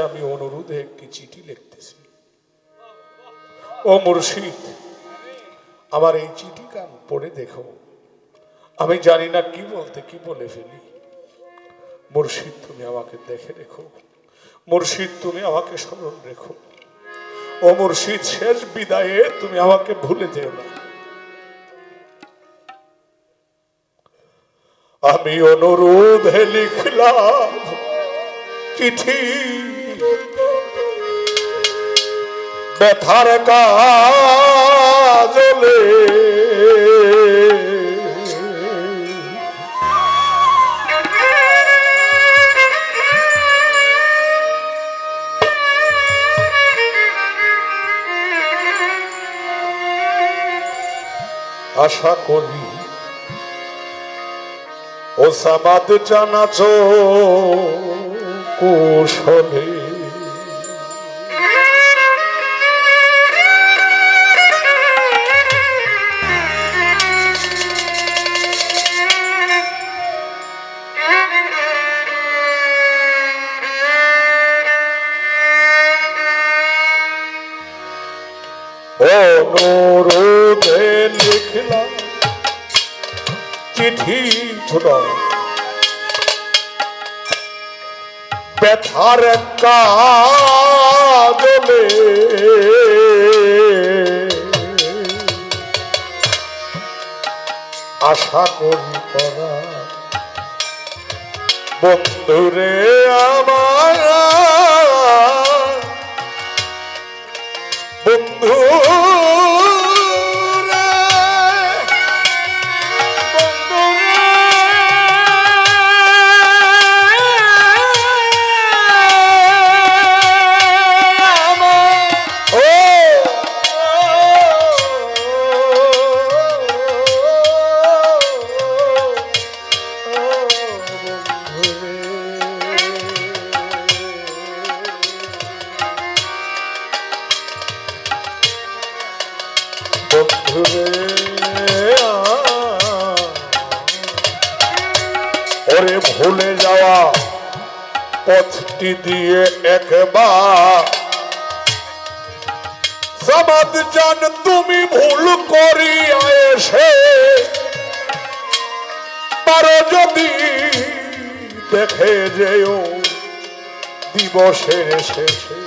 আমি অনুরোধে একটি চিঠি লিখতেছি। ও মুর্শিদ, আমার এই চিঠি কান পড়ে দেখো। আমি জানি না কি বলতে, কি বলে ফেলি। মুর্শিদ, তুমি আমাকে দেখে রেখো। মুর্শিদ, তুমি আমাকে স্মরণ রেখো। ও মুর্শিদ, শেষ বিদায়ে তুমি আমাকে ভুলে যেও না। আমি অনুরোধে লিখলাম চিঠি ব্যথার কাজলে। আশা করি ও সামাদ জানাচ কৌশলে। অনুরোধে লিখলাম চিঠি ছোট। ব্যথার কাজলে আশা করি করা। বন্ধুরে আমার ওরে ভুলে যাওয়া পথটি দিয়ে একবার। সমাদ জান, তুমি ভুল করিয়া এসে পারো যদি দেখে যেও দিবসের শেষে।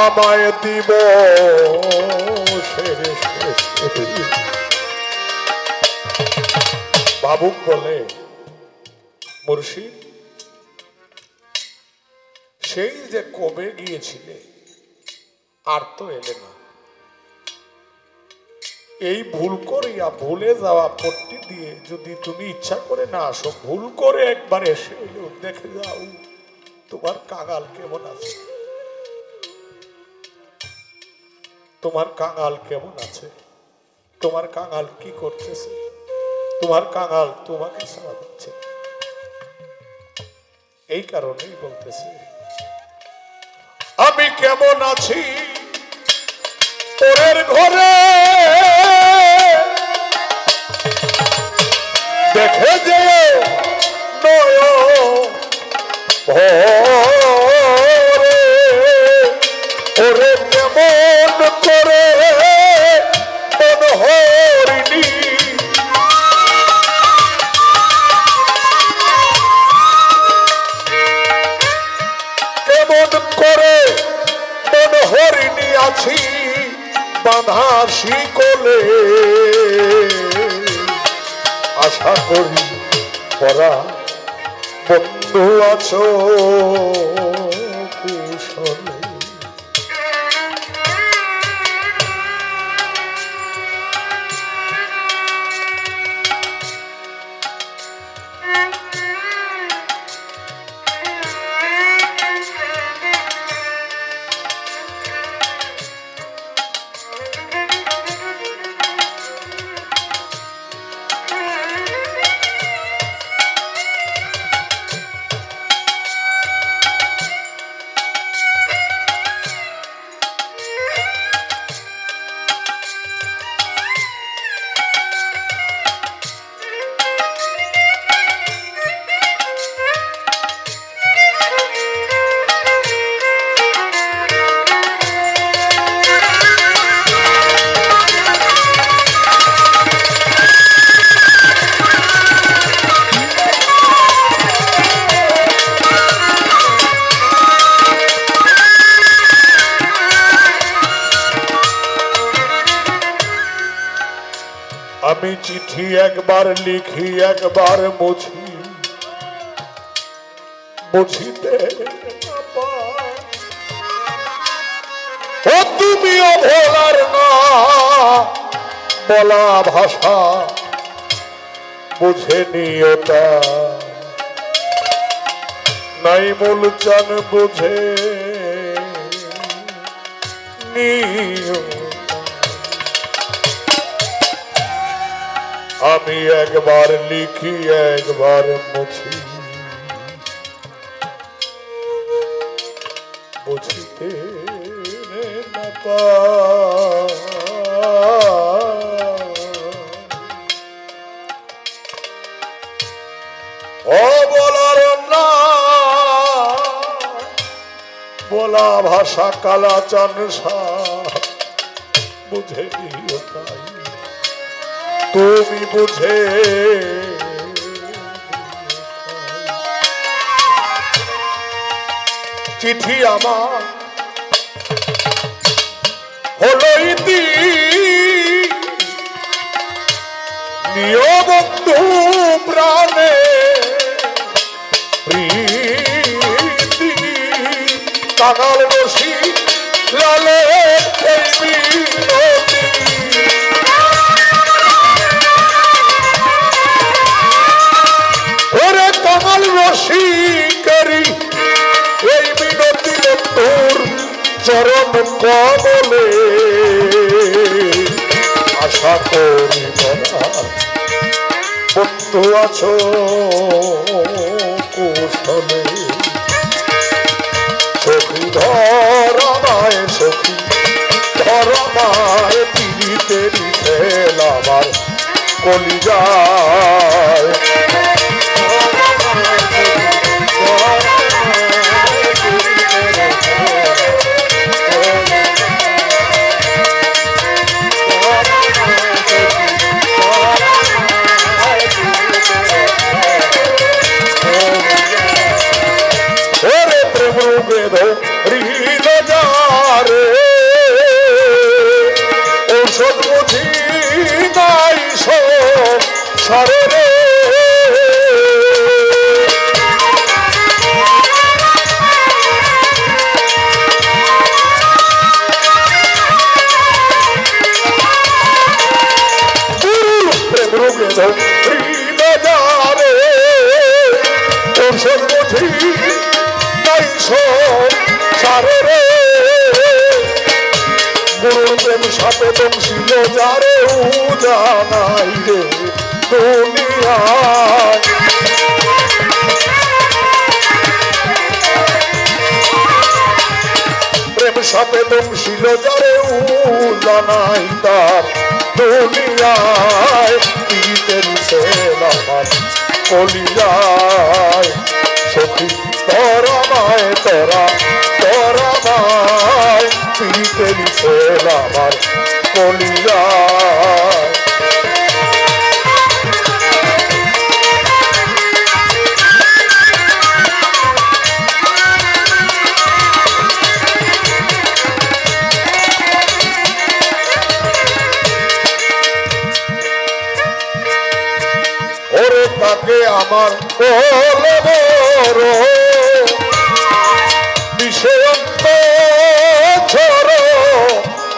আমায় দিব বাবুক বলে মুর্শিদ, সেই যে কবে গিয়েছিলে আর তো এলে না। এই ভুল করিয়া ভুলে যাওয়া পট্টি দিয়ে যদি তুমি ইচ্ছা করে না আসো, ভুল করে একবার এসে এলেও দেখে যাও তোমার কাঙাল কেমন আছে। তোমার কাঙাল কেমন আছে? তোমার কাঙাল কি করতেছে? তোমার কাঙাল তোমাকে সারা দিচ্ছে। এই কারণেই বলতেছে, আমি কেমন আছি? তোরের ঘরে। দেখে যে নয় শিকলে আশা করি পরা বন্ধু আছো। আমি চিঠি একবার লিখি, একবার মুছি। মুছিতে ও তুমি অভোলার না, বলা ভাষা বুঝে নিও তা। নাই মূলচান বুঝে নিও আমি একবার লিখি একবার মুছি। বুঝিতে না বলা ভাষা কালা চান বুঝে নিও তাই। তুমি বুঝে চিঠি আমার হলো ইতি। নিয় বন্ধু প্রাণে প্রীতি। কাঙাল বসি লালে কাঙাল রসি করি এই মিনতি তোর চরণ কমলে। আশা করি বন্ধু আছো কুশলে। সখী ধরমায় সখী ধরমায় পিড়িতেরি আমার কলিজায়। ঔষধ প্রেম সাথে বংশীল যারে জানাই রে দুনিয়ায়। প্রেম সাথে বংশীল যারে জানাই তার দুনিয়ায়। সেল আমার কলিয়ায়। সখী, তোরা মায় তোরা তোরা মায় আমার কলিয়ায় ওরে আমার বড়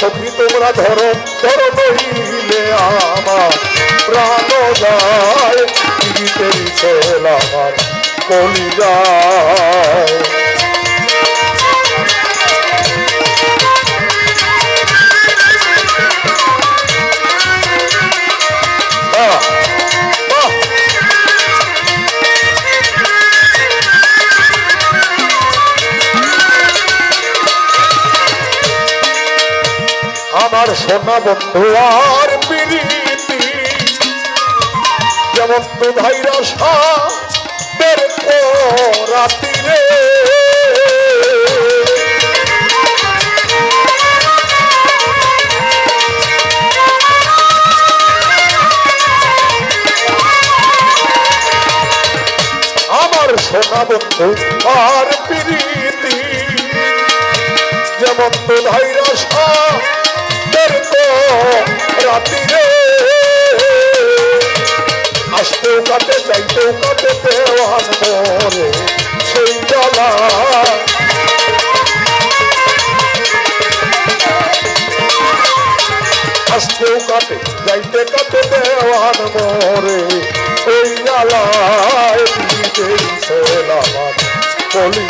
সত্যি তোমরা ধরো ধরো নইলে আমার প্রাণ যায়। যায় সোনা বন্ধু আর প্রীতি। যেমন তো ভাইরা সাদের রাতি রে আমার সোনা বন্ধু আর প্রীতি। যেমন তো ভাইরা সাদের রাতি রে কাটে যাইতেও কাটে দেওয়ান মরে সেই জ্বালা। আসতেও কাটে যাইতে কাটে জ্বালায় দিতে সেলামান বলি